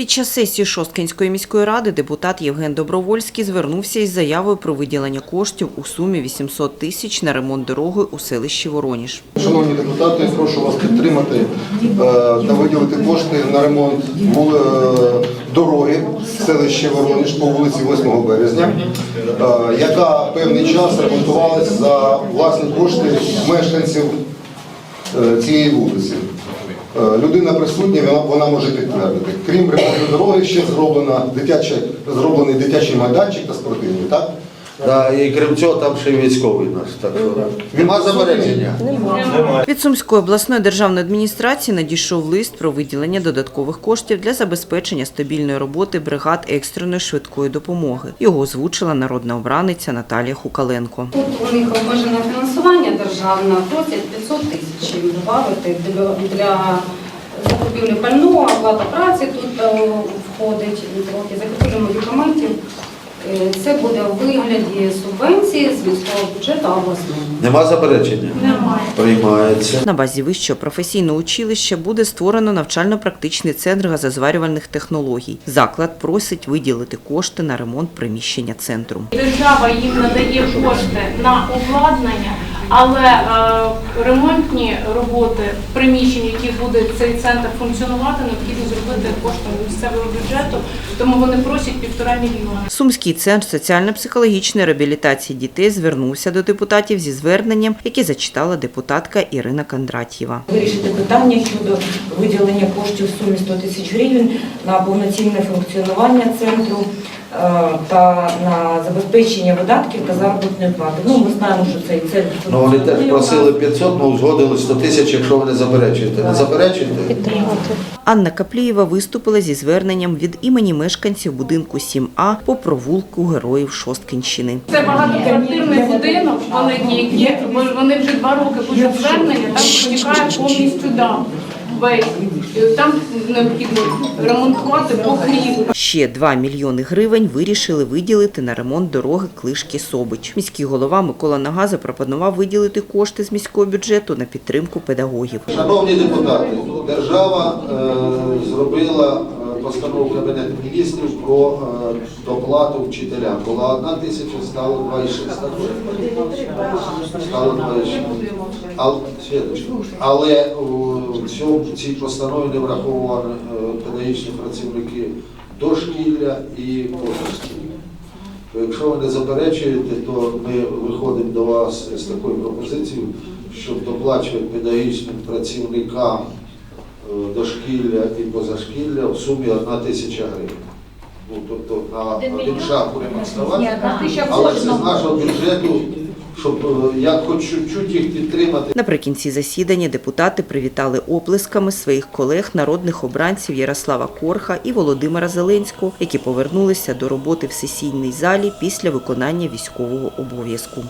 Під час сесії Шосткинської міської ради депутат Євген Добровольський звернувся із заявою про виділення коштів у сумі 800 тисяч на ремонт дороги у селищі Вороніж. Шановні депутати, прошу вас підтримати е, та виділити кошти на ремонт е, дороги в селищі Воронеж по вулиці 8 березня, е, яка певний час ремонтувалась за власні кошти мешканців цієї вулиці. Е, Людина присутня, вона, вона може підтвердити. Крім ремонту дороги, ще зроблена дитяча, зроблений дитячий майданчик та спортивний, так? Да, і крім цього, там ще й військовий наш. Так що нема заперечення. Від Сумської обласної державної адміністрації надійшов лист про виділення додаткових коштів для забезпечення стабільної роботи бригад екстреної швидкої допомоги. Його озвучила народна обраниця Наталія Хукаленко. Тут у них обмежене фінансування державне, просять 500 тисяч їм додати для, для закупівлі пального, оплата праці тут е, входить трохи, закупівлі медикаментів. Е, Це буде в вигляді субвенції з міського бюджету обласного. Нема заперечення? Немає. Приймається. На базі вищого професійного училища буде створено навчально-практичний центр газозварювальних технологій. Заклад просить виділити кошти на ремонт приміщення центру. Держава їм надає кошти на обладнання, але е, ремонтні роботи в приміщенні, які буде цей центр функціонувати, необхідно зробити коштом місцевого бюджету, тому вони просять півтора мільйона. Сумський центр соціально-психологічної реабілітації дітей звернувся до депутатів зі зверненням, яке зачитала депутатка Ірина Кондратьєва. Вирішити питання щодо виділення коштів в сумі 100 тисяч гривень на повноцінне функціонування центру та на забезпечення видатків та заробітної плати. Ну, ми знаємо, що цей центр Ну вони теж просили 500, ми узгодили 100 тисяч, якщо ви не заперечуєте. Не заперечуєте? Анна Каплієва виступила зі зверненням від імені мешканців будинку 7А по провулку Героїв Шосткинщини. Це багатоквартирний будинок великий, вони вже два роки пишуть звернення, там протікає повністю дам. Весь. Там необхідно ремонтувати покрівлю. Ще 2 мільйони гривень вирішили виділити на ремонт дороги Клишки-Собич. Міський голова Микола Нага запропонував виділити кошти з міського бюджету на підтримку педагогів. Шановні депутати, держава е, зробила е, постанову Кабінету міністрів про е, доплату вчителям. Була одна тисяча, стало 2,6. так? Стало 2,6. Але, Але цьому, цій постанові не враховані е, педагогічні працівники дошкілля і позашкілля. Якщо ви не заперечуєте, то ми виходимо до вас з такою пропозицією, щоб доплачувати педагогічним працівникам е, дошкілля і позашкілля в сумі 1 тисяча гривень. Ну, тобто на один шаг будемо ставати, але це з нашого бюджету, щоб я як хоч чуть-чуть їх підтримати. Наприкінці засідання депутати привітали оплесками своїх колег народних обранців Ярослава Корха і Володимира Зеленського, які повернулися до роботи в сесійній залі після виконання військового обов'язку.